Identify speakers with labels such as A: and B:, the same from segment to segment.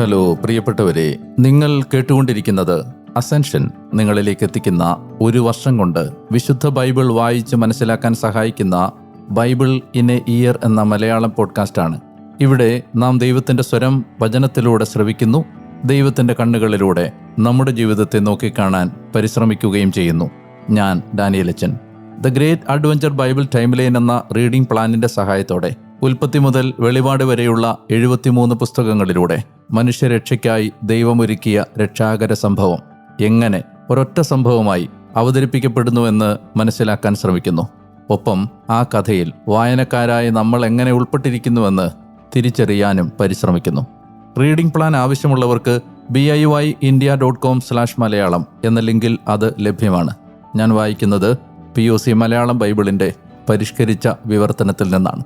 A: Hello പ്രിയപ്പെട്ടവരെ നിങ്ങൾ കേട്ടുകൊണ്ടിരിക്കുന്നത് അസെൻഷൻ നിങ്ങളിലേക്ക് എത്തിക്കുന്ന ഒരു വർഷം കൊണ്ട് വിശുദ്ധ ബൈബിൾ വായിച്ച് മനസ്സിലാക്കാൻ സഹായിക്കുന്ന ബൈബിൾ ഇൻ എ ഇയർ എന്ന മലയാളം പോഡ്കാസ്റ്റാണ് ഇവിടെ നാം ദൈവത്തിന്റെ സ്വരം വചനത്തിലൂടെ ശ്രവിക്കുന്നു ദൈവത്തിന്റെ കണ്ണുകളിലൂടെ നമ്മുടെ ജീവിതത്തെ നോക്കിക്കാണാൻ പരിശ്രമിക്കുകയും ചെയ്യുന്നു. ഞാൻ ഡാനിയലച്ചൻ. The great adventure Bible timeline എന്ന റീഡിംഗ് പ്ലാനിന്റെ സഹായത്തോടെ ഉൽപ്പത്തി മുതൽ വെളിപാട് വരെയുള്ള എഴുപത്തിമൂന്ന് പുസ്തകങ്ങളിലൂടെ മനുഷ്യരക്ഷയ്ക്കായി ദൈവമൊരുക്കിയ രക്ഷാകര സംഭവം എങ്ങനെ ഒരൊറ്റ സംഭവമായി അവതരിപ്പിക്കപ്പെടുന്നുവെന്ന് മനസ്സിലാക്കാൻ ശ്രമിക്കുന്നു. ഒപ്പം ആ കഥയിൽ വായനക്കാരായ നമ്മൾ എങ്ങനെ ഉൾപ്പെട്ടിരിക്കുന്നുവെന്ന് തിരിച്ചറിയാനും പരിശ്രമിക്കുന്നു. റീഡിംഗ് പ്ലാൻ ആവശ്യമുള്ളവർക്ക് B I Y India dot com slash Malayalam എന്ന ലിങ്കിൽ അത് ലഭ്യമാണ്. ഞാൻ വായിക്കുന്നത് പി ഒ സി മലയാളം ബൈബിളിന്റെ പരിഷ്കരിച്ച വിവർത്തനത്തിൽ നിന്നാണ്.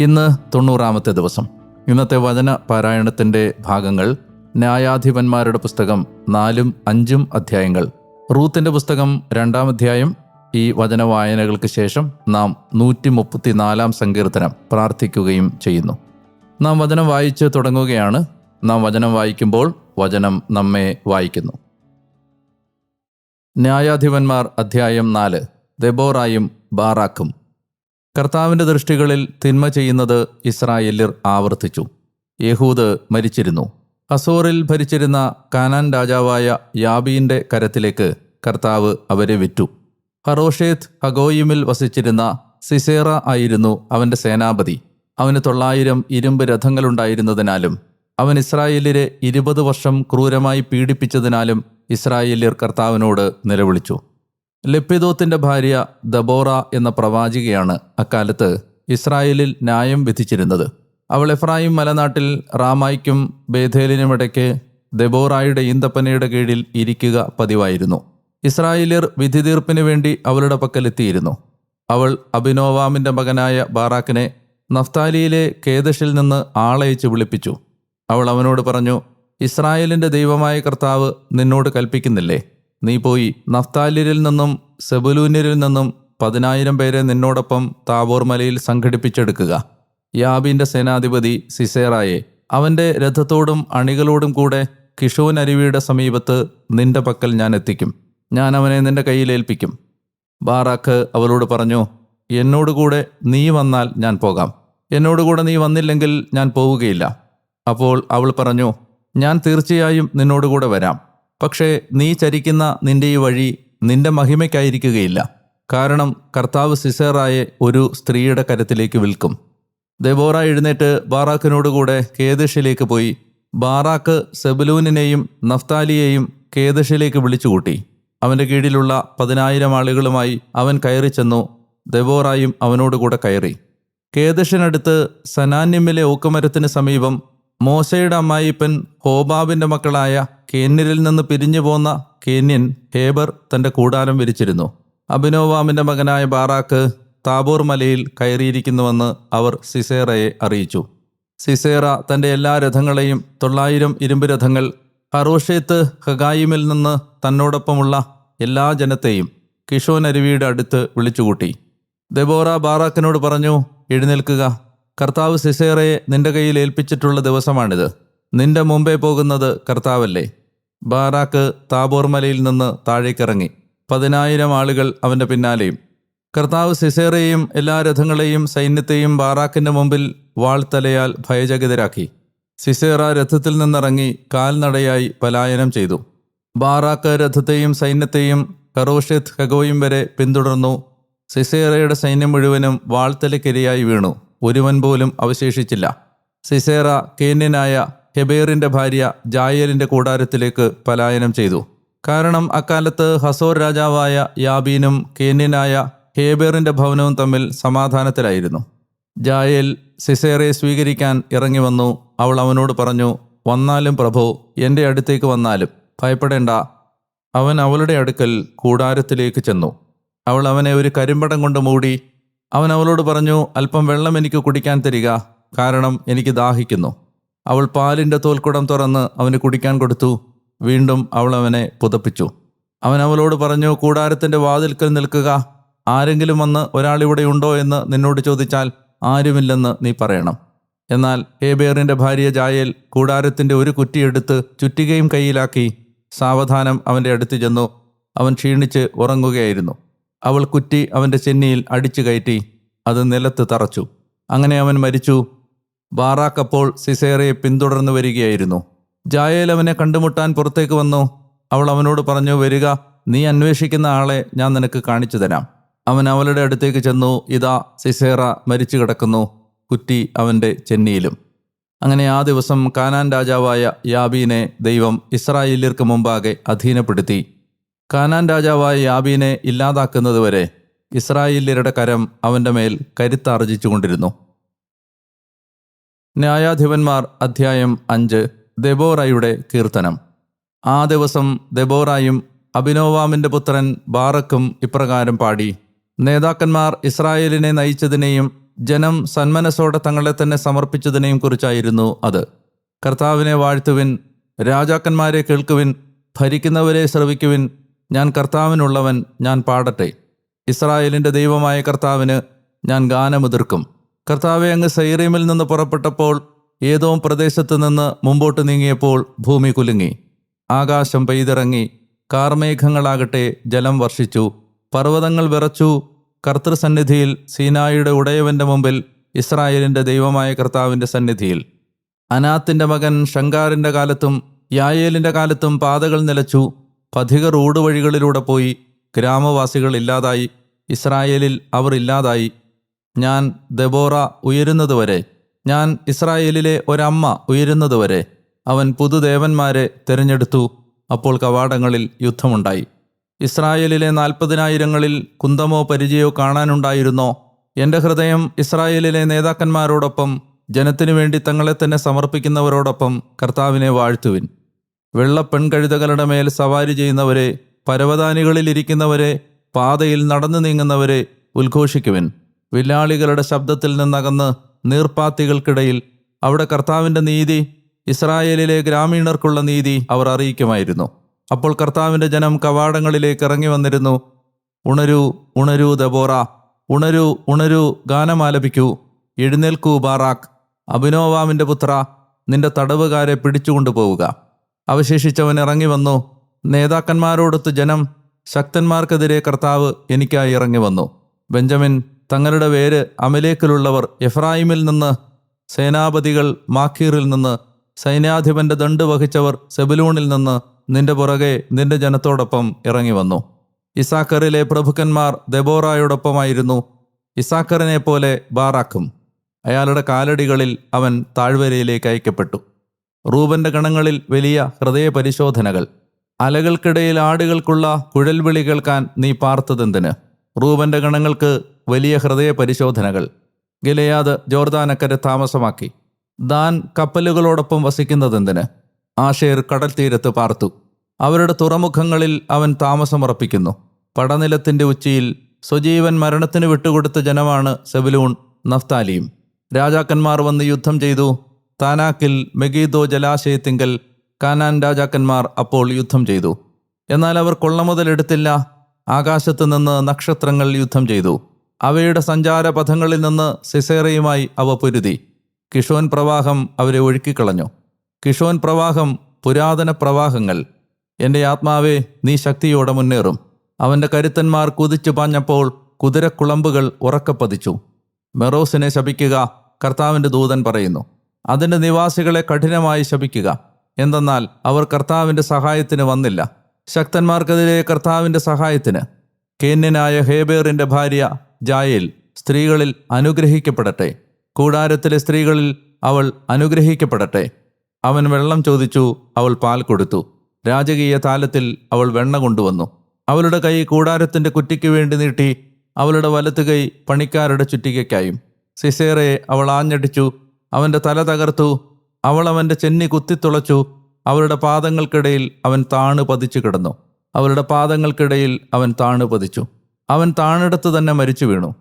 A: ഇന്ന് തൊണ്ണൂറാമത്തെ ദിവസം. ഇന്നത്തെ വചന പാരായണത്തിന്റെ ഭാഗങ്ങൾ ന്യായാധിപന്മാരുടെ പുസ്തകം നാലും അഞ്ചും അധ്യായങ്ങൾ. റൂത്തിന്റെ പുസ്തകം രണ്ടാം അധ്യായം ഈ വചന വായനകൾക്ക് ശേഷം നാം നൂറ്റി മുപ്പത്തിനാലാം സങ്കീർത്തനം പ്രാർത്ഥിക്കുകയും ചെയ്യുന്നു. നാം വചനം വായിച്ച് തുടങ്ങുകയാണ്. നാം വചനം വായിക്കുമ്പോൾ വചനം നമ്മെ വായിക്കുന്നു. ന്യായാധിപന്മാർ അധ്യായം നാല് ദെബോറായും ബാറാക്കും കർത്താവിന്റെ ദൃഷ്ടികളിൽ തിന്മ ചെയ്യുന്നത് ഇസ്രായേല്യർ ആവർത്തിച്ചു. യഹൂദ് മരിച്ചിരുന്നു. ഹസോറിൽ ഭരിച്ചിരുന്ന കാനാൻ രാജാവായ യാബീന്റെ കരത്തിലേക്ക് കർത്താവ് അവരെ വിറ്റു ഹറോഷേത്ത് ഹഗോയിമിൽ വസിച്ചിരുന്ന സിസേറ ആയിരുന്നു അവന്റെ സേനാപതി. അവന് തൊള്ളായിരം ഇരുമ്പ് രഥങ്ങളുണ്ടായിരുന്നതിനാലും അവൻ ഇസ്രായേലിരെ ഇരുപത് വർഷം ക്രൂരമായി പീഡിപ്പിച്ചതിനാലും ഇസ്രായേല്യർ കർത്താവിനോട് നിലവിളിച്ചു. ലപ്പിദോത്തിന്റെ ഭാര്യ ദബോറ എന്ന പ്രവാചികയാണ് അക്കാലത്ത് ഇസ്രായേലിൽ ന്യായം വിധിച്ചിരുന്നത്. അവൾ എഫ്രായിം മലനാട്ടിൽ റാമായ്ക്കും ബേഥേലിനുമിടയ്ക്ക് ദബോറായുടെ ഈന്തപ്പനയുടെ കീഴിൽ ഇരിക്കുക പതിവായിരുന്നു. ഇസ്രായേലിയർ വിധി തീർപ്പിന് വേണ്ടി അവളുടെ പക്കലെത്തിയിരുന്നു അവൾ അഭിനോവാമിന്റെ മകനായ ബാറാക്കിനെ നഫ്താലിയിലെ കേദശിൽ നിന്ന് ആളയച്ച് വിളിപ്പിച്ചു. അവൾ അവനോട് പറഞ്ഞു ഇസ്രായേലിന്റെ ദൈവമായ കർത്താവ് നിന്നോട് കൽപ്പിക്കുന്നില്ലേ? നീ പോയി നഫ്താലിരിൽ നിന്നും സെബുലൂനിരിൽ നിന്നും പതിനായിരം പേരെ നിന്നോടൊപ്പം താബോർ മലയിൽ സംഘടിപ്പിച്ചെടുക്കുക. യാബിന്റെ സേനാധിപതി സിസേറായെ അവന്റെ രഥത്തോടും അണികളോടും കൂടെ കിഷോൻ അരുവിയുടെ സമീപത്ത് നിന്റെ പക്കൽ ഞാൻ എത്തിക്കും. ഞാൻ അവനെ നിന്റെ കയ്യിൽ ഏൽപ്പിക്കും. ബാറാഖ് അവളോട് പറഞ്ഞു എന്നോടുകൂടെ നീ വന്നാൽ ഞാൻ പോകാം. എന്നോടുകൂടെ നീ വന്നില്ലെങ്കിൽ ഞാൻ പോവുകയില്ല. അപ്പോൾ അവൾ പറഞ്ഞു ഞാൻ തീർച്ചയായും നിന്നോടുകൂടെ വരാം. പക്ഷേ നീ ചരിക്കുന്ന നിന്റെ ഈ വഴി നിന്റെ മഹിമയ്ക്കായിരിക്കുകയില്ല. കാരണം കർത്താവ് സിസേറായെ ഒരു സ്ത്രീയുടെ കരത്തിലേക്ക് വിൽക്കും. ദബോറ എഴുന്നേറ്റ് ബാറാക്കിനോടുകൂടെ കേദശിലേക്ക് പോയി. ബാറാക്ക് സെബലൂനിനെയും നഫ്താലിയെയും കേദശിലേക്ക് വിളിച്ചുകൂട്ടി. അവന്റെ കീഴിലുള്ള പതിനായിരം ആളുകളുമായി അവൻ കയറി ചെന്നു. ദബോറായും അവനോടുകൂടെ കയറി. കേദശിനടുത്ത് സനാന്യമ്മിലെ ഓക്കുമരത്തിന് സമീപം മോശയുടെ അമ്മായിപ്പൻ ഹോബാബിന്റെ മക്കളായ കേന്യരിൽ നിന്ന് പിരിഞ്ഞു പോന്ന കേന്യൻ ഹേബർ തന്റെ കൂടാരം വിരിച്ചിരുന്നു. അഭിനോവാമിന്റെ മകനായ ബാറാക്ക് താബോർ മലയിൽ കയറിയിരിക്കുന്നുവെന്ന് അവർ സിസേറയെ അറിയിച്ചു. സിസേറ തന്റെ എല്ലാ രഥങ്ങളെയും തൊള്ളായിരം ഇരുമ്പ് രഥങ്ങൾ ഹറോഷേത്ത് ഹഗായിമിൽ നിന്ന് തന്നോടൊപ്പമുള്ള എല്ലാ ജനത്തെയും കിഷോൻ അരുവിയുടെ അടുത്ത് വിളിച്ചുകൂട്ടി. ദബോറ ബാറാക്കിനോട് പറഞ്ഞു എഴുന്നേൽക്കുക. കർത്താവ് സിസേറയെ നിന്റെ കയ്യിൽ ഏൽപ്പിച്ചിട്ടുള്ള ദിവസമാണിത്. നിന്റെ മുമ്പേ പോകുന്നത് കർത്താവല്ലേ. ബാറാക്ക് താബോർ മലയിൽ നിന്ന് താഴേക്കിറങ്ങി. പതിനായിരം ആളുകൾ അവന്റെ പിന്നാലെയും. കർത്താവ് സിസേറയെയും എല്ലാ രഥങ്ങളെയും സൈന്യത്തെയും ബാറാക്കിന്റെ മുമ്പിൽ വാൾത്തലയാൽ ഭയചകിതരാക്കി. സിസേറ രഥത്തിൽ നിന്നിറങ്ങി കാൽനടയായി പലായനം ചെയ്തു. ബാറാക്ക് രഥത്തെയും സൈന്യത്തെയും കറോഷിത് ഹഗോയും വരെ പിന്തുടർന്നു. സിസേറയുടെ സൈന്യം മുഴുവനും വാൾത്തലക്കിരയായി വീണു. ഒരുവൻ പോലും അവശേഷിച്ചില്ല. സിസേറ കേന്യനായ ഹെബേറിന്റെ ഭാര്യ ജായലിന്റെ കൂടാരത്തിലേക്ക് പലായനം ചെയ്തു. കാരണം അക്കാലത്ത് ഹസോർ രാജാവായ യാബീനും കേന്യനായ ഹേബേറിന്റെ ഭവനവും തമ്മിൽ സമാധാനത്തിലായിരുന്നു. ജായേൽ സിസേറയെ സ്വീകരിക്കാൻ ഇറങ്ങി വന്നു. അവൾ അവനോട് പറഞ്ഞു വന്നാലും പ്രഭു എന്റെ അടുത്തേക്ക് വന്നാലും ഭയപ്പെടേണ്ട. അവൻ അവളുടെ അടുക്കൽ കൂടാരത്തിലേക്ക് ചെന്നു. അവൾ അവനെ ഒരു കരിമ്പടം കൊണ്ട് മൂടി അവൻ അവളോട് പറഞ്ഞു അല്പം വെള്ളം എനിക്ക് കുടിക്കാൻ തരിക കാരണം എനിക്ക് ദാഹിക്കുന്നു. അവൾ പാലിന്റെ തോൽക്കുടം തുറന്ന് അവന് കുടിക്കാൻ കൊടുത്തു. വീണ്ടും അവൾ അവനെ പുതപ്പിച്ചു. അവൻ അവളോട് പറഞ്ഞു കൂടാരത്തിന്റെ വാതിൽക്കൽ നിൽക്കുക. ആരെങ്കിലും വന്ന് ഒരാളിവിടെ ഉണ്ടോ എന്ന് നിന്നോട് ചോദിച്ചാൽ ആരുമില്ലെന്ന് നീ പറയണം. എന്നാൽ ഹേബേറിന്റെ ഭാര്യ ജായേൽ കൂടാരത്തിന്റെ ഒരു കുറ്റിയെടുത്ത് ചുറ്റികയും കയ്യിലാക്കി സാവധാനം അവന്റെ അടുത്ത് ചെന്നു. അവൻ ക്ഷീണിച്ച് ഉറങ്ങുകയായിരുന്നു. അവൾ കുറ്റി അവന്റെ ചെന്നിയിൽ അടിച്ചു കയറ്റി അത് നിലത്ത് തറച്ചു. അങ്ങനെ അവൻ മരിച്ചു. ബാറാക്ക് അപ്പോൾ സിസേറയെ പിന്തുടർന്നു വരികയായിരുന്നു. ജായേൽ അവനെ കണ്ടുമുട്ടാൻ പുറത്തേക്ക് വന്നു. അവൾ അവനോട് പറഞ്ഞു വരിക നീ അന്വേഷിക്കുന്ന ആളെ ഞാൻ നിനക്ക് കാണിച്ചു തരാം. അവൻ അവളുടെ അടുത്തേക്ക് ചെന്നു. ഇതാ സിസേറ മരിച്ചു കിടക്കുന്നു. കുറ്റി അവന്റെ ചെന്നിയിലും. അങ്ങനെ ആ ദിവസം കാനാൻ രാജാവായ യാബീനെ ദൈവം ഇസ്രായേലിയർക്ക് മുമ്പാകെ അധീനപ്പെടുത്തി. കാനാൻ രാജാവായ യാബീനെ ഇല്ലാതാക്കുന്നതുവരെ ഇസ്രായേല്യരുടെ കരം അവന്റെ മേൽ കരുത്താർജിച്ചുകൊണ്ടിരുന്നു. ന്യായാധിപന്മാർ അധ്യായം അഞ്ച് ദെബോറയുടെ കീർത്തനം. ആ ദിവസം ദെബോറായും അഭിനോവാമിന്റെ പുത്രൻ ബാറക്കും ഇപ്രകാരം പാടി നേതാക്കന്മാർ ഇസ്രായേലിനെ നയിച്ചതിനെയും ജനം സന്മനസ്സോടെ തങ്ങളെ തന്നെ സമർപ്പിച്ചതിനെയും കുറിച്ചായിരുന്നു അത്. കർത്താവിനെ വാഴ്ത്തുവിൻ രാജാക്കന്മാരെ കേൾക്കുവിൻ ഭരിക്കുന്നവരെ ശ്രവിക്കുവിൻ ഞാൻ കർത്താവിനുള്ളവൻ ഞാൻ പാടട്ടെ. ഇസ്രായേലിന്റെ ദൈവമായ കർത്താവിന് ഞാൻ ഗാനമുതിർക്കും. കർത്താവെ അങ്ങ് സൈറീമിൽ നിന്ന് പുറപ്പെട്ടപ്പോൾ ഏതോ പ്രദേശത്ത് നിന്ന് മുമ്പോട്ട് നീങ്ങിയപ്പോൾ ഭൂമി കുലുങ്ങി. ആകാശം പെയ്തിറങ്ങി. കാർമേഘങ്ങളാകട്ടെ ജലം വർഷിച്ചു. പർവതങ്ങൾ വിറച്ചു. കർത്തൃസന്നിധിയിൽ സീനായുടെ ഉടയവന്റെ മുമ്പിൽ ഇസ്രായേലിന്റെ ദൈവമായ കർത്താവിന്റെ സന്നിധിയിൽ. അനാത്തിന്റെ മകൻ ഷങ്കാറിന്റെ കാലത്തും യായേലിന്റെ കാലത്തും പാതകൾ നിലച്ചു. പഥികർ വഴികളിലൂടെ പോയി ഗ്രാമവാസികൾ ഇല്ലാതായി ഇസ്രായേലിൽ അവർ ഇല്ലാതായി. ഞാൻ ദബോറ ഉയരുന്നതുവരെ ഞാൻ ഇസ്രായേലിലെ ഒരമ്മ ഉയരുന്നതുവരെ അവൻ പുതുദേവന്മാരെ തിരഞ്ഞെടുത്തു. അപ്പോൾ കവാടങ്ങളിൽ യുദ്ധമുണ്ടായി. ഇസ്രായേലിലെ നാൽപ്പതിനായിരങ്ങളിൽ കുന്തമോ പരിചയോ കാണാനുണ്ടായിരുന്നോ? എന്റെ ഹൃദയം ഇസ്രായേലിലെ നേതാക്കന്മാരോടൊപ്പം ജനത്തിനു വേണ്ടി തങ്ങളെ തന്നെ സമർപ്പിക്കുന്നവരോടൊപ്പം കർത്താവിനെ വാഴ്ത്തുവിൻ. വെള്ള പെൺകഴുതകളുടെ മേൽ സവാരി ചെയ്യുന്നവരെ പരവതാനികളിൽ ഇരിക്കുന്നവരെ പാതയിൽ നടന്നു നീങ്ങുന്നവരെ ഉദ്ഘോഷിക്കുവിൻ. വില്ലാളികളുടെ ശബ്ദത്തിൽ നിന്നകന്ന് നീർപ്പാത്തികൾക്കിടയിൽ അവിടെ കർത്താവിന്റെ നീതി ഇസ്രായേലിലെ ഗ്രാമീണർക്കുള്ള നീതി അവർ അറിയിക്കുമായിരുന്നു. അപ്പോൾ കർത്താവിന്റെ ജനം കവാടങ്ങളിലേക്ക് ഇറങ്ങി വന്നിരുന്നു. ഉണരൂ ഉണരൂ ദബോറ ഉണരൂ ഉണരൂ ഗാനമാലപിക്കൂ എഴുന്നേൽക്കൂ ബാറാക്ക് അഭിനോവാമിന്റെ പുത്ര നിന്റെ തടവുകാരെ പിടിച്ചുകൊണ്ടുപോവുക. അവശേഷിച്ചവൻ ഇറങ്ങി വന്നു. നേതാക്കന്മാരോടൊത്ത് ജനം ശക്തന്മാർക്കെതിരെ കർത്താവ് എനിക്കായി ഇറങ്ങി വന്നു. ബെഞ്ചമിൻ തങ്ങളുടെ പേര് അമലേക്കിലുള്ളവർ എഫ്രായിമിൽ നിന്ന് സേനാപതികൾ മാഖീറിൽ നിന്ന് സൈന്യാധിപന്റെ ദണ്ട് വഹിച്ചവർ സെബലൂണിൽ നിന്ന് നിന്റെ പുറകെ നിന്റെ ജനത്തോടൊപ്പം ഇറങ്ങി വന്നു. ഇസാക്കറിലെ പ്രഭുക്കന്മാർ ദെബോറായോടൊപ്പമായിരുന്നു. ഇസാക്കറിനെ പോലെ ബാറാക്കും. അയാളുടെ കാലടികളിൽ അവൻ താഴ്വരയിലേക്ക് അയക്കപ്പെട്ടു. റൂബന്റെ ഗണങ്ങളിൽ വലിയ ഹൃദയ പരിശോധനകൾ അലകൾക്കിടയിൽ ആടുകൾക്കുള്ള കുഴൽവിളി കേൾക്കാൻ നീ പാർത്തതെന്തിന്? റൂബന്റെ ഗണങ്ങൾക്ക് വലിയ ഹൃദയ പരിശോധനകൾ ഗിലയാദ് ജോർദാനക്കരെ താമസമാക്കി. ദാൻ കപ്പലുകളോടൊപ്പം വസിക്കുന്നതെന്തിന്? ആഷേർ കടൽ തീരത്ത് പാർത്തു. അവരുടെ തുറമുഖങ്ങളിൽ അവൻ താമസമുറപ്പിക്കുന്നു. പടനിലത്തിന്റെ ഉച്ചിയിൽ സ്വജീവൻ മരണത്തിന് വിട്ടുകൊടുത്ത ജനമാണ് സെബിലൂൺ നഫ്താലിയും. രാജാക്കന്മാർ വന്ന് യുദ്ധം ചെയ്തു താനാക്കിൽ മെഗീദോ ജലാശയത്തിങ്കൽ കാനാൻ രാജാക്കന്മാർ അപ്പോൾ യുദ്ധം ചെയ്തു. എന്നാൽ അവർ കൊള്ള മുതലെടുത്തില്ല ആകാശത്ത് നിന്ന് നക്ഷത്രങ്ങൾ യുദ്ധം ചെയ്തു. അവയുടെ സഞ്ചാരപഥങ്ങളിൽ നിന്ന് സിസേറയുമായി അവ പൊരുതി. കിഷോൻ പ്രവാഹം അവരെ ഒഴുക്കിക്കളഞ്ഞു. കിഷോൻ പ്രവാഹം പുരാതന പ്രവാഹങ്ങൾ. എന്റെ ആത്മാവേ നീ ശക്തിയോടെ മുന്നേറും. അവന്റെ കരുത്തന്മാർ കുതിച്ചു പാഞ്ഞപ്പോൾ കുതിരക്കുളമ്പുകൾ ഉറക്കപ്പതിച്ചു. മെറോസിനെ ശപിക്കുക കർത്താവിന്റെ ദൂതൻ പറയുന്നു. അതിന്റെ നിവാസികളെ കഠിനമായി ശപിക്കുക. എന്തെന്നാൽ അവർ കർത്താവിന്റെ സഹായത്തിന് വന്നില്ല. ശക്തന്മാർക്കെതിരെ കർത്താവിന്റെ സഹായത്തിന്. കേന്യനായ ഹേബേറിന്റെ ഭാര്യ ജായേൽ സ്ത്രീകളിൽ അനുഗ്രഹിക്കപ്പെടട്ടെ. കൂടാരത്തിലെ സ്ത്രീകളിൽ അവൾ അനുഗ്രഹിക്കപ്പെടട്ടെ. അവൻ വെള്ളം ചോദിച്ചു അവൾ പാൽ കൊടുത്തു. രാജകീയ താലത്തിൽ അവൾ വെണ്ണ കൊണ്ടുവന്നു. അവളുടെ കൈ കൂടാരത്തിന്റെ കുറ്റിക്ക് വേണ്ടി നീട്ടി അവളുടെ വലത്തു കൈ പണിക്കാരുടെ ചുറ്റികയ്ക്കായും. സിസേറയെ അവൾ ആഞ്ഞടിച്ചു അവന്റെ തല തകർത്തു. അവൾ അവന്റെ ചെന്നി കുത്തിത്തുളച്ചു. അവരുടെ പാദങ്ങൾക്കിടയിൽ അവൻ താണു പതിച്ചു കിടന്നു. അവരുടെ പാദങ്ങൾക്കിടയിൽ അവൻ താണു പതിച്ചു. അവൻ താണെടുത്ത് തന്നെ മരിച്ചു വീണു.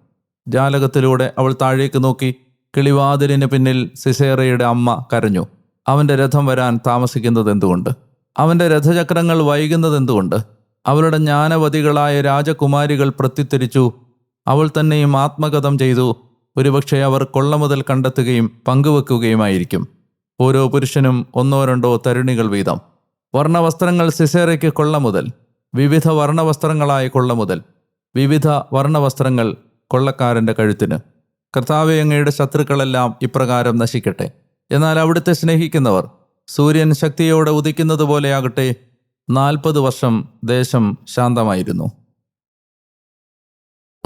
A: ജാലകത്തിലൂടെ അവൾ താഴേക്ക് നോക്കി. കിളിവാതിലിന് പിന്നിൽ സിസേറയുടെ അമ്മ കരഞ്ഞു. അവന്റെ രഥം വരാൻ താമസിക്കുന്നത് എന്തുകൊണ്ട്? അവന്റെ രഥചക്രങ്ങൾ വൈകുന്നത് എന്തുകൊണ്ട്? അവളുടെ ജ്ഞാനവതികളായ രാജകുമാരികൾ പ്രത്യുത്തരിച്ചു. അവൾ തന്നെയും ആത്മകഥം ചെയ്തു. ഒരുപക്ഷെ അവർ കൊള്ള മുതൽ കണ്ടെത്തുകയും പങ്കുവെക്കുകയുമായിരിക്കും. ഓരോ പുരുഷനും ഒന്നോ രണ്ടോ തരുണികൾ വീതം. വർണവസ്ത്രങ്ങൾ സിസേറയ്ക്ക് കൊള്ള മുതൽ വിവിധ വർണവസ്ത്രങ്ങളായ കൊള്ള മുതൽ വിവിധ വർണവസ്ത്രങ്ങൾ കൊള്ളക്കാരന്റെ കഴുത്തിന്. കർത്താവെ അങ്ങയുടെ ശത്രുക്കളെല്ലാം ഇപ്രകാരം നശിക്കട്ടെ. എന്നാൽ അവിടുത്തെ സ്നേഹിക്കുന്നവർ സൂര്യൻ ശക്തിയോടെ ഉദിക്കുന്നത് പോലെയാകട്ടെ നാൽപ്പത് വർഷം ദേശം ശാന്തമായിരുന്നു.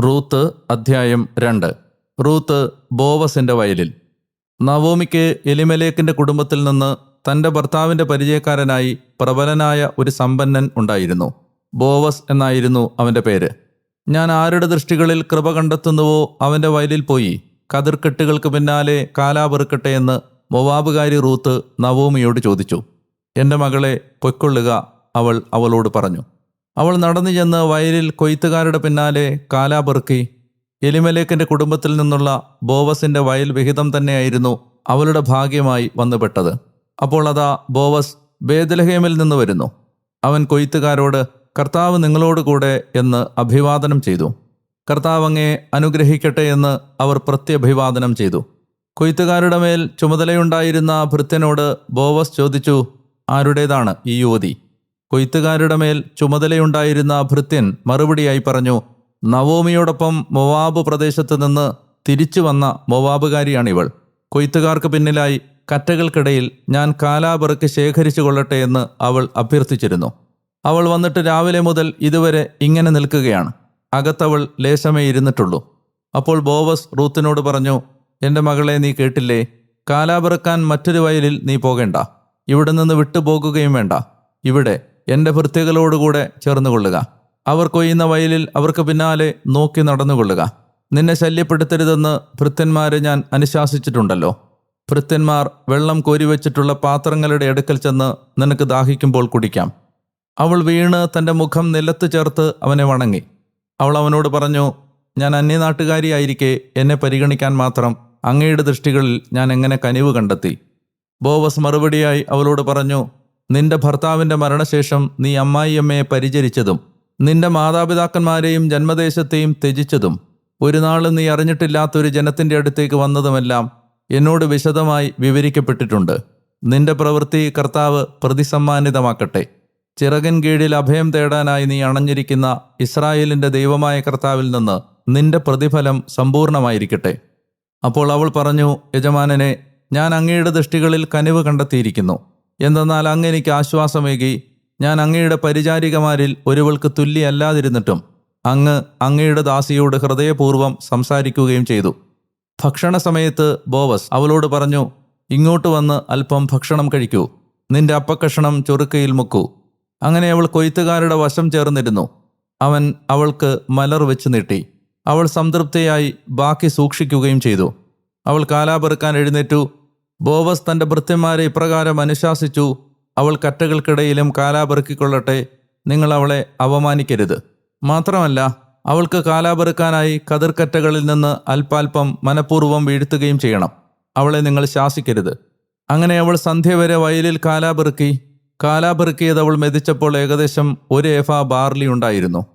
A: റൂത്ത് അധ്യായം രണ്ട്. റൂത്ത് ബോവസിന്റെ വയലിൽ. നവോമിക്ക് എലിമലേക്കിന്റെ കുടുംബത്തിൽ നിന്ന് തന്റെ ഭർത്താവിന്റെ പരിചയക്കാരനായി പ്രബലനായ ഒരു സമ്പന്നൻ ഉണ്ടായിരുന്നു. ബോവസ് എന്നായിരുന്നു അവന്റെ പേര്. ഞാൻ ആരുടെ ദൃഷ്ടികളിൽ കൃപ കണ്ടെത്തുന്നുവോ അവന്റെ വയലിൽ പോയി. കതിർക്കെട്ടുകൾക്ക് പിന്നാലെ കാലാപെറുക്കട്ടെ എന്ന് മൊവാബുകാരി റൂത്ത് നവോമിയോട് ചോദിച്ചു. എന്റെ മകളെ പൊയ്ക്കൊള്ളുക അവൾ അവളോട് പറഞ്ഞു. അവൾ നടന്നു ചെന്ന് വയലിൽ കൊയ്ത്തുകാരുടെ പിന്നാലെ കാലാപെറുക്കി എലിമലേക്കിന്റെ കുടുംബത്തിൽ നിന്നുള്ള ബോവസിന്റെ വയൽ വിഹിതം തന്നെയായിരുന്നു അവളുടെ ഭാഗ്യമായി വന്നുപെട്ടത്. അപ്പോൾ അതാ ബോവസ് ബേദലഹേമിൽ നിന്ന് വരുന്നു. അവൻ കൊയ്ത്തുകാരോട് കർത്താവ് നിങ്ങളോട് കൂടെ എന്ന് അഭിവാദനം ചെയ്തു. കർത്താവ് അങ്ങേ അനുഗ്രഹിക്കട്ടെ എന്ന് അവർ പ്രത്യഭിവാദനം ചെയ്തു. കൊയ്ത്തുകാരുടെ മേൽ ചുമതലയുണ്ടായിരുന്ന ഭൃത്യനോട് ബോവസ് ചോദിച്ചു ആരുടേതാണ് ഈ യുവതി? കൊയ്ത്തുകാരുടെ മേൽ ചുമതലയുണ്ടായിരുന്ന ഭൃത്യൻ മറുപടിയായി പറഞ്ഞു നവോമിയോടൊപ്പം മൊവാബ് പ്രദേശത്ത് നിന്ന് തിരിച്ചു വന്ന മൊവാബുകാരിയാണിവൾ. കൊയ്ത്തുകാർക്ക് പിന്നിലായി കറ്റകൾക്കിടയിൽ ഞാൻ കാലാപെറുക്ക് ശേഖരിച്ചു കൊള്ളട്ടെ എന്ന് അവൾ അഭ്യർത്ഥിച്ചിരുന്നു. അവൾ വന്നിട്ട് രാവിലെ മുതൽ ഇതുവരെ ഇങ്ങനെ നിൽക്കുകയാണ്. അകത്തവൾ ലേശമേ ഇരുന്നിട്ടുള്ളൂ. അപ്പോൾ ബോവസ് റൂത്തിനോട് പറഞ്ഞു എന്റെ മകളെ നീ കേട്ടില്ലേ? കാലാപിറക്കാൻ മറ്റൊരു വയലിൽ നീ പോകേണ്ട. ഇവിടെ നിന്ന് വിട്ടുപോകുകയും വേണ്ട. ഇവിടെ എന്റെ ഭൃത്യകളോടുകൂടെ ചേർന്നുകൊള്ളുക. അവർ കൊയ്യുന്ന വയലിൽ അവർക്ക് പിന്നാലെ നോക്കി നടന്നുകൊള്ളുക. നിന്നെ ശല്യപ്പെടുത്തരുതെന്ന് ഭൃത്യന്മാരെ ഞാൻ അനുശാസിച്ചിട്ടുണ്ടല്ലോ. ഭൃത്യന്മാർ വെള്ളം കോരിവെച്ചിട്ടുള്ള പാത്രങ്ങളുടെ അടുക്കൽ ചെന്ന് നിനക്ക് ദാഹിക്കുമ്പോൾ കുടിക്കാം. അവൾ വീണ് തന്റെ മുഖം നിലത്ത് ചേർത്ത് അവനെ വണങ്ങി. അവൾ അവനോട് പറഞ്ഞു ഞാൻ അന്യനാട്ടുകാരിയായിരിക്കെ എന്നെ പരിഗണിക്കാൻ മാത്രം അങ്ങയുടെ ദൃഷ്ടികളിൽ ഞാൻ എങ്ങനെ കനിവ് കണ്ടെത്തി? ബോവസ് മറുപടിയായി അവളോട് പറഞ്ഞു നിന്റെ ഭർത്താവിന്റെ മരണശേഷം നീ അമ്മായിയമ്മയെ പരിചരിച്ചതും നിന്റെ മാതാപിതാക്കന്മാരെയും ജന്മദേശത്തെയും ത്യജിച്ചതും ഒരു നാളും നീ അറിഞ്ഞിട്ടില്ലാത്തൊരു ജനത്തിന്റെ അടുത്തേക്ക് വന്നതുമെല്ലാം എന്നോട് വിശദമായി വിവരിക്കപ്പെട്ടിട്ടുണ്ട്. നിന്റെ പ്രവൃത്തി കർത്താവ് പ്രതിസമ്മാനിതമാക്കട്ടെ. ചിറകൻ കീഴിൽ അഭയം തേടാനായി നീ അണഞ്ഞിരിക്കുന്ന ഇസ്രായേലിന്റെ ദൈവമായ കർത്താവിൽ നിന്ന് നിന്റെ പ്രതിഫലം സമ്പൂർണമായിരിക്കട്ടെ. അപ്പോൾ അവൾ പറഞ്ഞു യജമാനനെ ഞാൻ അങ്ങയുടെ ദൃഷ്ടികളിൽ കനിവ് കണ്ടെത്തിയിരിക്കുന്നു. എന്തെന്നാൽ അങ്ങ് എനിക്ക് ആശ്വാസമേകി ഞാൻ അങ്ങയുടെ പരിചാരികമാരിൽ ഒരുവൾക്ക് തുല്യല്ലാതിരുന്നിട്ടും അങ്ങ് അങ്ങയുടെ ദാസിയോട് ഹൃദയപൂർവം സംസാരിക്കുകയും ചെയ്തു. ഭക്ഷണ സമയത്ത് ബോവസ് അവളോട് പറഞ്ഞു ഇങ്ങോട്ട് വന്ന് അല്പം ഭക്ഷണം കഴിക്കൂ. നിന്റെ അപ്പക്കഷണം ചൊറുക്കയിൽ മുക്കൂ. അങ്ങനെ അവൾ കൊയ്ത്തുകാരുടെ വശം ചേർന്നിരുന്നു. അവൻ അവൾക്ക് മലർ വെച്ച് നീട്ടി. അവൾ സംതൃപ്തിയായി ബാക്കി സൂക്ഷിക്കുകയും ചെയ്തു. അവൾ കാലാപെറുക്കാൻ എഴുന്നേറ്റു. ബോവസ് തന്റെ ഭൃത്യന്മാരെ ഇപ്രകാരം അനുശാസിച്ചു അവൾ കറ്റകൾക്കിടയിലും കാലാപെറുക്കിക്കൊള്ളട്ടെ നിങ്ങൾ അവളെ അവമാനിക്കരുത് മാത്രമല്ല അവൾക്ക് കാലാപെറുക്കാനായി കതിർക്കറ്റകളിൽ നിന്ന് അല്പാൽപം മനഃപൂർവം വീഴ്ത്തുകയും ചെയ്യണം. അവളെ നിങ്ങൾ ശാസിക്കരുത്. അങ്ങനെ അവൾ സന്ധ്യ വരെ വയലിൽ കാലാപെറുക്കി കാലാപെറുക്കിയത് അവൾ മെതിച്ചപ്പോൾ ഏകദേശം ഒരു ഏഫ ബാർലി ഉണ്ടായിരുന്നു.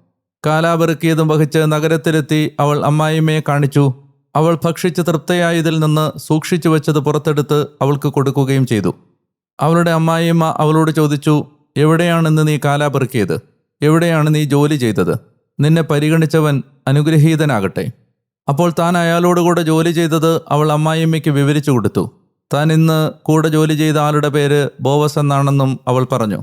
A: കാലാപെറുക്കിയതും വഹിച്ച് നഗരത്തിലെത്തി അവൾ അമ്മായിമ്മയെ കാണിച്ചു. അവൾ ഭക്ഷിച്ച് തൃപ്തയായതിൽ നിന്ന് സൂക്ഷിച്ചു വെച്ചത് പുറത്തെടുത്ത് അവൾക്ക് കൊടുക്കുകയും ചെയ്തു. അവളുടെ അമ്മായിയമ്മ അവളോട് ചോദിച്ചു എവിടെയാണെന്ന് നീ കാലാപെറുക്കിയത്? എവിടെയാണ് നീ ജോലി ചെയ്തത്? നിന്നെ പരിഗണിച്ചവൻ അനുഗ്രഹീതനാകട്ടെ. അപ്പോൾ താൻ അയാളോട് കൂടെ ജോലി ചെയ്തത് അവൾ അമ്മായിയമ്മയ്ക്ക് വിവരിച്ചു കൊടുത്തു. താൻ ഇന്ന് കൂടെ ജോലി ചെയ്ത ആളുടെ പേര് ബോവസ് എന്നാണെന്നും അവൾ പറഞ്ഞു.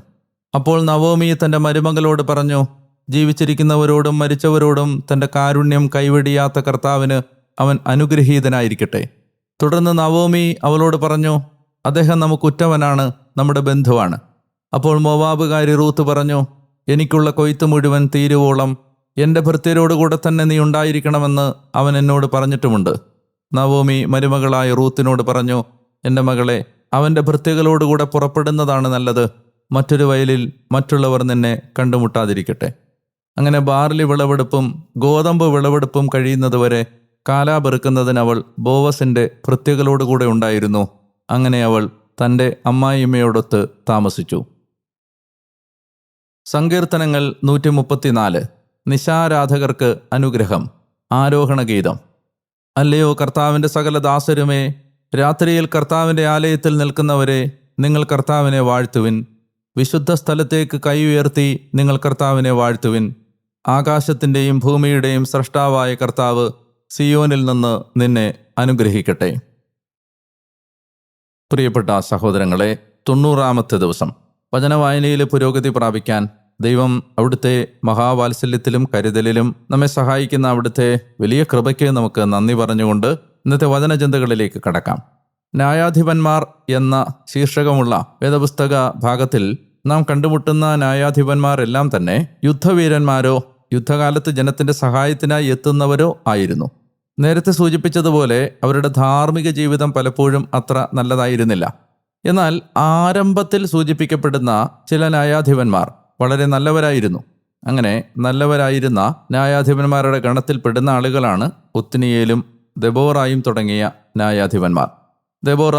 A: അപ്പോൾ നവോമി തന്റെ മരുമകളോട് പറഞ്ഞു ജീവിച്ചിരിക്കുന്നവരോടും മരിച്ചവരോടും തന്റെ കാരുണ്യം കൈവെടിയാത്ത കർത്താവിന് അവൻ അനുഗ്രഹീതനായിരിക്കട്ടെ. തുടർന്ന് നവോമി അവളോട് പറഞ്ഞു അദ്ദേഹം നമുക്കുറ്റവനാണ് നമ്മുടെ ബന്ധുവാണ്. അപ്പോൾ മോവാബുകാരി റൂത്ത് പറഞ്ഞു എനിക്കുള്ള കൊയ്ത്ത് മുഴുവൻ തീരുവോളം എന്റെ ഭൃത്യരോടുകൂടെ തന്നെ നീ ഉണ്ടായിരിക്കണമെന്ന് അവൻ എന്നോട് പറഞ്ഞിട്ടുമുണ്ട്. നവോമി മരുമകളായ റൂത്തിനോട് പറഞ്ഞു എന്റെ മകളെ അവന്റെ ഭൃത്യകളോടുകൂടെ പുറപ്പെടുന്നതാണ് നല്ലത്. മറ്റൊരു വയലിൽ മറ്റുള്ളവർ നിന്നെ കണ്ടുമുട്ടാതിരിക്കട്ടെ. അങ്ങനെ ബാർലി വിളവെടുപ്പും ഗോതമ്പ് വിളവെടുപ്പും കഴിയുന്നതുവരെ കാലാപെറുക്കുന്നതിന് അവൾ ബോവസിന്റെ ഭൃത്യകളോടുകൂടെ ഉണ്ടായിരുന്നു. അങ്ങനെ അവൾ തന്റെ അമ്മായിയമ്മയോടൊത്ത് താമസിച്ചു. സങ്കീർത്തനങ്ങൾ നൂറ്റി മുപ്പത്തിനാല് നിശാരാധകർക്ക് അനുഗ്രഹം. ആരോഹണ ഗീതം അല്ലയോ കർത്താവിന്റെ സകല ദാസരുമേ രാത്രിയിൽ കർത്താവിന്റെ ആലയത്തിൽ നിൽക്കുന്നവരെ നിങ്ങൾ കർത്താവിനെ വാഴ്ത്തുവിൻ. വിശുദ്ധ സ്ഥലത്തേക്ക് കൈ ഉയർത്തി നിങ്ങൾ കർത്താവിനെ വാഴ്ത്തുവിൻ. ആകാശത്തിന്റെയും ഭൂമിയുടെയും സൃഷ്ടാവായ കർത്താവ് സിയോനിൽ നിന്ന് നിന്നെ അനുഗ്രഹിക്കട്ടെ. പ്രിയപ്പെട്ട സഹോദരങ്ങളെ തൊണ്ണൂറാമത്തെ ദിവസം. വചനവായനയിൽ പുരോഗതി പ്രാപിക്കാൻ ദൈവം അവിടുത്തെ മഹാവാത്സല്യത്തിലും കരുതലിലും നമ്മെ സഹായിക്കുന്ന അവിടുത്തെ വലിയ കൃപയ്ക്ക് നമുക്ക് നന്ദി പറഞ്ഞുകൊണ്ട് ഇന്നത്തെ വചനചിന്തകളിലേക്ക് കടക്കാം. ന്യായാധിപന്മാർ എന്ന ശീർഷകമുള്ള വേദപുസ്തക ഭാഗത്തിൽ നാം കണ്ടുമുട്ടുന്ന ന്യായാധിപന്മാരെല്ലാം തന്നെ യുദ്ധവീരന്മാരോ യുദ്ധകാലത്ത് ജനത്തിന്റെ സഹായത്തിനായി എത്തുന്നവരോ ആയിരുന്നു. നേരത്തെ സൂചിപ്പിച്ചതുപോലെ അവരുടെ ധാർമ്മിക ജീവിതം പലപ്പോഴും അത്ര നല്ലതായിരുന്നില്ല. എന്നാൽ ആരംഭത്തിൽ സൂചിപ്പിക്കപ്പെടുന്ന ചില ന്യായാധിപന്മാർ വളരെ നല്ലവരായിരുന്നു. അങ്ങനെ നല്ലവരായിരുന്ന ന്യായാധിപന്മാരുടെ ഗണത്തിൽപ്പെടുന്ന ആളുകളാണ് ഒത്തിനിയേലും ദബോറായും തുടങ്ങിയ ന്യായാധിപന്മാർ. ദബോറ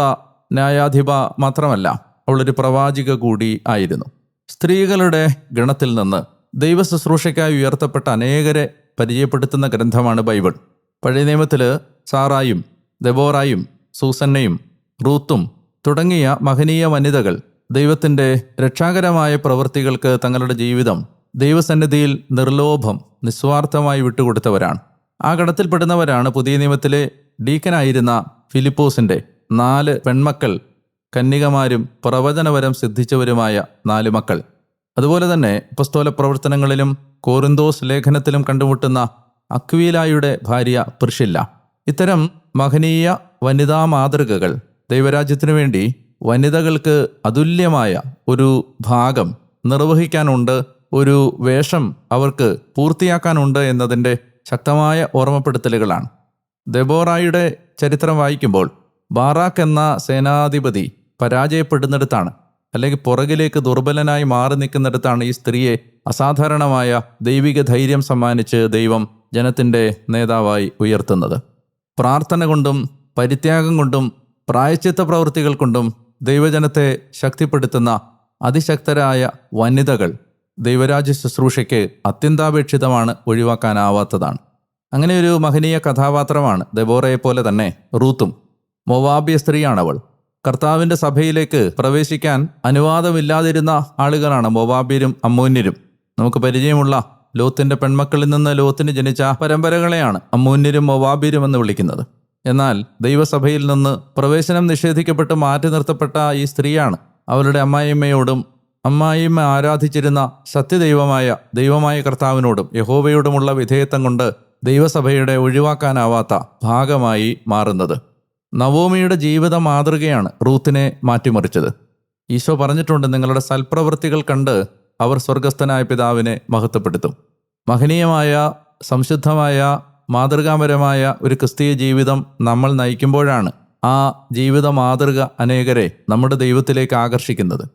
A: ന്യായാധിപ മാത്രമല്ല അവളൊരു പ്രവാചിക കൂടി ആയിരുന്നു. സ്ത്രീകളുടെ ഗണത്തിൽ നിന്ന് ദൈവ ശുശ്രൂഷയ്ക്കായി ഉയർത്തപ്പെട്ട അനേകരെ പരിചയപ്പെടുത്തുന്ന ഗ്രന്ഥമാണ് ബൈബിൾ. പഴയ നിയമത്തിൽ സാറായും ദബോറായും സൂസന്നയും റൂത്തും തുടങ്ങിയ മഹനീയ വനിതകൾ ദൈവത്തിന്റെ രക്ഷാകരമായ പ്രവൃത്തികൾക്ക് തങ്ങളുടെ ജീവിതം ദൈവസന്നിധിയിൽ നിർലോഭം നിസ്വാർത്ഥമായി വിട്ടുകൊടുത്തവരാണ്. ആ ഗണത്തിൽപ്പെടുന്നവരാണ് പുതിയ നിയമത്തിലെ ഡീക്കനായിരുന്ന ഫിലിപ്പോസിന്റെ നാല് പെൺമക്കൾ കന്യകമാരും പ്രവചനവരം സിദ്ധിച്ചവരുമായ നാല് മക്കൾ. അതുപോലെ തന്നെ പുസ്തോല പ്രവർത്തനങ്ങളിലും കോറിന്തോസ് ലേഖനത്തിലും കണ്ടുമുട്ടുന്ന അക്വീലായുടെ ഭാര്യ പ്രിഷില്ല. ഇത്തരം മഹനീയ വനിതാ മാതൃകകൾ ദൈവരാജ്യത്തിനു വേണ്ടി വനിതകൾക്ക് അതുല്യമായ ഒരു ഭാഗം നിർവഹിക്കാനുണ്ട് ഒരു വേഷം അവർക്ക് പൂർത്തിയാക്കാനുണ്ട് എന്നതിന്റെ ശക്തമായ ഓർമ്മപ്പെടുത്തലുകളാണ്. ദബോറായുടെ ചരിത്രം വായിക്കുമ്പോൾ ബാറാക്ക് എന്ന സേനാധിപതി പരാജയപ്പെടുന്നിടത്താണ് അല്ലെങ്കിൽ പുറകിലേക്ക് ദുർബലനായി മാറി നിൽക്കുന്നിടത്താണ് ഈ സ്ത്രീയെ അസാധാരണമായ ദൈവിക ധൈര്യം സമ്മാനിച്ച് ദൈവം ജനത്തിന്റെ നേതാവായി ഉയർത്തുന്നത്. പ്രാർത്ഥന കൊണ്ടും പരിത്യാഗം കൊണ്ടും പ്രായച്ചിത്ത പ്രവൃത്തികൾ കൊണ്ടും ദൈവജനത്തെ ശക്തിപ്പെടുത്തുന്ന അതിശക്തരായ വനിതകൾ ദൈവരാജ്യ ശുശ്രൂഷയ്ക്ക് അത്യന്താപേക്ഷിതമാണ് ഒഴിവാക്കാനാവാത്തതാണ്. അങ്ങനെ ഒരു മഹനീയ കഥാപാത്രമാണ് ദബോറയെ പോലെ തന്നെ റൂത്തും. മൊവാബിയ സ്ത്രീയാണവൾ. കർത്താവിന്റെ സഭയിലേക്ക് പ്രവേശിക്കാൻ അനുവാദമില്ലാതിരുന്ന ആളുകളാണ് മൊവാബിയരും അമ്മൂന്യരും. നമുക്ക് പരിചയമുള്ള ലോത്തിന്റെ പെൺമക്കളിൽ നിന്ന് ലോത്തിന് ജനിച്ച പരമ്പരകളെയാണ് അമ്മൂന്യരും മൊവാബീരും എന്ന് വിളിക്കുന്നത്. എന്നാൽ ദൈവസഭയിൽ നിന്ന് പ്രവേശനം നിഷേധിക്കപ്പെട്ട് മാറ്റി നിർത്തപ്പെട്ട ഈ സ്ത്രീയാണ് അവരുടെ അമ്മായിമ്മയോടും അമ്മായിമ്മ ആരാധിച്ചിരുന്ന സത്യദൈവമായ ദൈവമായ കർത്താവിനോടും യഹോവയോടുമുള്ള വിധേയത്വം കൊണ്ട് ദൈവസഭയുടെ ഒഴിവാക്കാനാവാത്ത ഭാഗമായി മാറുന്നത്. നവോമിയുടെ ജീവിത മാതൃകയാണ് റൂത്തിനെ മാറ്റിമറിച്ചത്. ഈശോ പറഞ്ഞിട്ടുണ്ട് നിങ്ങളുടെ സൽപ്രവൃത്തികൾ കണ്ട് അവർ സ്വർഗസ്ഥനായ പിതാവിനെ മഹത്വപ്പെടുത്തും. മഹനീയമായ സംശുദ്ധമായ മാതൃകാപരമായ ഒരു ക്രിസ്തീയ ജീവിതം നമ്മൾ നയിക്കുമ്പോഴാണ് ആ ജീവിത മാതൃക അനേകരെ നമ്മുടെ ദൈവത്തിലേക്ക് ആകർഷിക്കുന്നത്.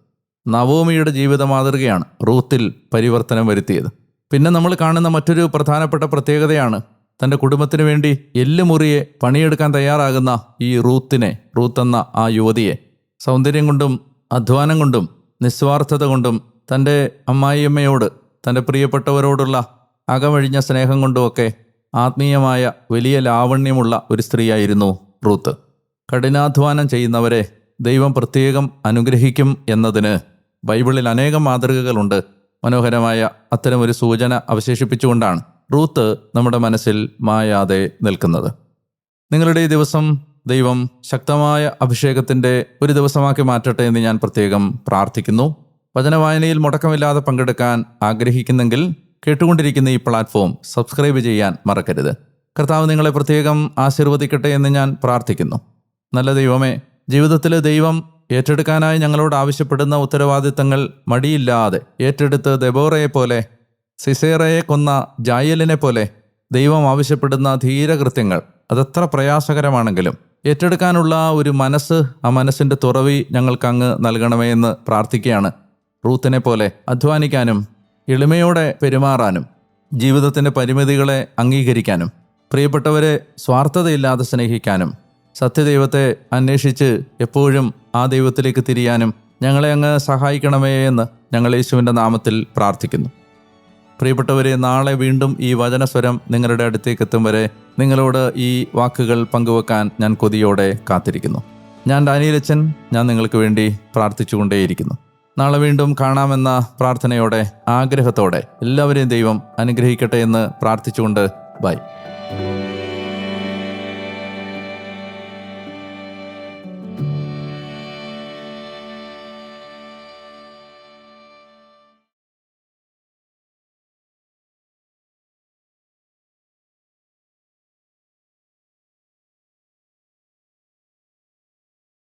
A: നവോമിയുടെ ജീവിത മാതൃകയാണ് റൂത്തിൽ പരിവർത്തനം വരുത്തിയത്. പിന്നെ നമ്മൾ കാണുന്ന മറ്റൊരു പ്രധാനപ്പെട്ട പ്രത്യേകതയാണ് തന്റെ കുടുംബത്തിന് വേണ്ടി എല്ലുമുറിയെ പണിയെടുക്കാൻ തയ്യാറാകുന്ന ഈ റൂത്തിനെ റൂത്ത് എന്ന ആ യുവതിയെ. സൗന്ദര്യം കൊണ്ടും അധ്വാനം കൊണ്ടും നിസ്വാർത്ഥത കൊണ്ടും തന്റെ അമ്മായിയമ്മയോട് തന്റെ പ്രിയപ്പെട്ടവരോടുള്ള അകമഴിഞ്ഞ സ്നേഹം കൊണ്ടുമൊക്കെ ആത്മീയമായ വലിയ ലാവണ്യമുള്ള ഒരു സ്ത്രീയായിരുന്നു റൂത്ത്. കഠിനാധ്വാനം ചെയ്യുന്നവരെ ദൈവം പ്രത്യേകം അനുഗ്രഹിക്കും എന്നതിന് ബൈബിളിൽ അനേകം മാതൃകകളുണ്ട്. മനോഹരമായ അത്തരമൊരു സൂചന അവശേഷിപ്പിച്ചുകൊണ്ടാണ് റൂത്ത് നമ്മുടെ മനസ്സിൽ മായാതെ നിൽക്കുന്നത്. നിങ്ങളുടെ ഈ ദിവസം ദൈവം ശക്തമായ അഭിഷേകത്തിന്റെ ഒരു ദിവസമാക്കി മാറ്റട്ടെ എന്ന് ഞാൻ പ്രത്യേകം പ്രാർത്ഥിക്കുന്നു. വചനവായനയിൽ മുടക്കമില്ലാതെ പങ്കെടുക്കാൻ ആഗ്രഹിക്കുന്നെങ്കിൽ കേട്ടുകൊണ്ടിരിക്കുന്ന ഈ പ്ലാറ്റ്ഫോം സബ്സ്ക്രൈബ് ചെയ്യാൻ മറക്കരുത്. കർത്താവ് നിങ്ങളെ പ്രത്യേകം ആശീർവദിക്കട്ടെ എന്ന് ഞാൻ പ്രാർത്ഥിക്കുന്നു. നല്ല ദൈവമേ ജീവിതത്തിൽ ദൈവം ഏറ്റെടുക്കാനായി ഞങ്ങളോട് ആവശ്യപ്പെടുന്ന ഉത്തരവാദിത്തങ്ങൾ മടിയില്ലാതെ ഏറ്റെടുത്ത് ദബോറയെ പോലെ സിസേറയെ കൊന്ന ജായലിനെ പോലെ ദൈവം ആവശ്യപ്പെടുന്ന ധീരകൃത്യങ്ങൾ അതെത്ര പ്രയാസകരമാണെങ്കിലും ഏറ്റെടുക്കാനുള്ള ഒരു മനസ്സ് ആ മനസ്സിന്റെ തുറവി ഞങ്ങൾക്ക് അങ്ങ് നൽകണമേ എന്ന് പ്രാർത്ഥിക്കുകയാണ്. റൂത്തിനെ പോലെ അധ്വാനിക്കാനും എളിമയോടെ പെരുമാറാനും ജീവിതത്തിന്റെ പരിമിതികളെ അംഗീകരിക്കാനും പ്രിയപ്പെട്ടവരെ സ്വാർത്ഥതയില്ലാതെ സ്നേഹിക്കാനും സത്യദൈവത്തെ അന്വേഷിച്ച് എപ്പോഴും ആ ദൈവത്തിലേക്ക് തിരിയാനും ഞങ്ങളെ അങ്ങ് സഹായിക്കണമേ എന്ന് ഞങ്ങൾ യേശുവിന്റെ നാമത്തിൽ പ്രാർത്ഥിക്കുന്നു. പ്രിയപ്പെട്ടവരെ നാളെ വീണ്ടും ഈ വചനസ്വരം നിങ്ങളുടെ അടുത്തേക്ക് എത്തും വരെ നിങ്ങളോട് ഈ വാക്കുകൾ പങ്കുവെക്കാൻ ഞാൻ കൊതിയോടെ കാത്തിരിക്കുന്നു. ഞാൻ ഡാനിയലച്ചൻ ഞാൻ നിങ്ങൾക്ക് വേണ്ടി പ്രാർത്ഥിച്ചുകൊണ്ടേയിരിക്കുന്നു. നാളെ വീണ്ടും കാണാമെന്ന പ്രാർത്ഥനയോടെ ആഗ്രഹത്തോടെ എല്ലാവരെയും ദൈവം അനുഗ്രഹിക്കട്ടെ എന്ന് പ്രാർത്ഥിച്ചുകൊണ്ട് ബൈ.